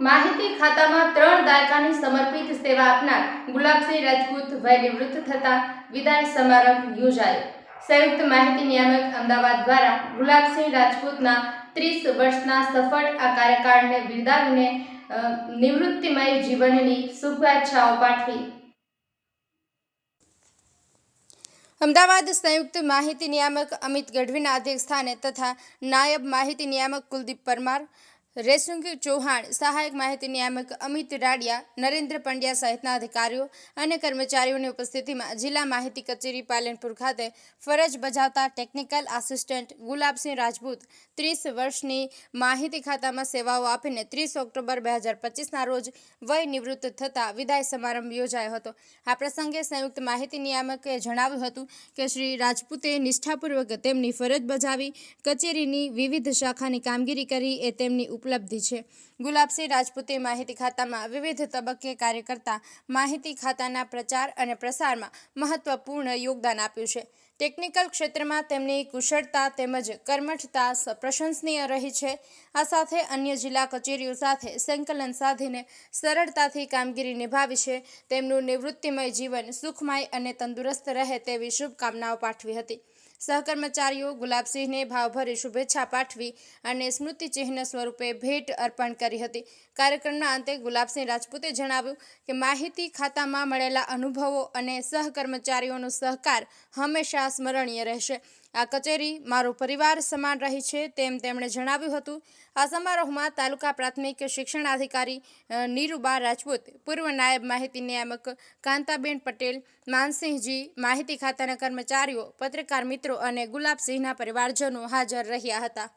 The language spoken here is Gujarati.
માહિતી ખાતામાં ત્રણ દાયકાની સમર્પિત સેવા આપનાર ગુલાબસિંહ રાજપૂત વય થતા વિદાય સમારંભ યોજાયો. સંયુક્ત માહિતી નિયામક અમદાવાદ દ્વારા ગુલાબસિંહ રાજપૂતના ત્રીસ વર્ષના સફળ આ કાર્યકાળને બિરદાવીને નિવૃત્તિમય જીવનની શુભેચ્છાઓ પાઠવી. અમદાવાદ સંયુક્ત માહિતી નિયામક અમિત ગઢવીના અધ્યક્ષસ્થાને તથા નાયબ માહિતી નિયામક કુલદીપ પરમાર રેસુંગ ચૌહાણ, સહાયક માહિતી નિયામક અમિત રાડિયા, નરેન્દ્ર પંડ્યા સહિતના અધિકારીઓ અને કર્મચારીઓની ઉપસ્થિતિમાં જિલ્લા માહિતી કચેરી પાલનપુર ખાતે ફરજ બજાવતા ટેકનિકલ આસિસ્ટન્ટ ગુલાબસિંહ રાજપૂત ત્રીસ વર્ષની માહિતી ખાતામાં સેવાઓ આપીને ત્રીસ ઓક્ટોબર બે હજાર પચીસના રોજ વય નિવૃત્ત થતા વિદાય સમારંભ યોજાયો હતો. આ પ્રસંગે સંયુક્ત માહિતી નિયામકે જણાવ્યું હતું કે શ્રી રાજપૂતે નિષ્ઠાપૂર્વક તેમની ફરજ બજાવી કચેરીની વિવિધ શાખાની કામગીરી કરી, એ તેમની ઉપલબ્ધિ છે. ગુલાબસિંહ રાજપૂતે માહિતી ખાતામાં વિવિધ તબક્કે કાર્ય કરતા માહિતી ખાતાના પ્રચાર અને પ્રસારમાં મહત્વપૂર્ણ યોગદાન આપ્યું છે. ટેકનિકલ ક્ષેત્રમાં તેમની કુશળતા તેમજ કર્મઠતા પ્રશંસનીય રહી છે. આ સાથે અન્ય જિલ્લા કચેરીઓ સાથે સંકલન સાધીને સરળતાથી કામગીરી નિભાવી છે. તેમનું નિવૃત્તિમય જીવન સુખમય અને તંદુરસ્ત રહે તેવી શુભકામનાઓ પાઠવી હતી. સહકર્મચારીઓ ગુલાબસિંહને ભાવભરી શુભેચ્છા પાઠવી અને સ્મૃતિચિહ્ન સ્વરૂપે ભેટ અર્પણ કરી હતી. કાર્યક્રમના અંતે ગુલાબસિંહ રાજપૂતે જણાવ્યું કે માહિતી ખાતામાં મળેલા અનુભવો અને સહકર્મચારીઓનો સહકાર હંમેશા સ્મરણીય રહેશે. આ કચેરી મારો પરિવાર સમાન રહી છે તેમ તેમણે જણાવ્યું હતું. આ સમારોહમાં તાલુકા પ્રાથમિક શિક્ષણ અધિકારી નીરુબા રાજપૂત, પૂર્વ નાયબ માહિતી નિયામક કાંતાબેન પટેલ, માનસિંહજી માહિતી ખાતાના કર્મચારીઓ, પત્રકાર મિત્રો અને ગુલાબસિંહના પરિવારજનો હાજર રહ્યા હતા.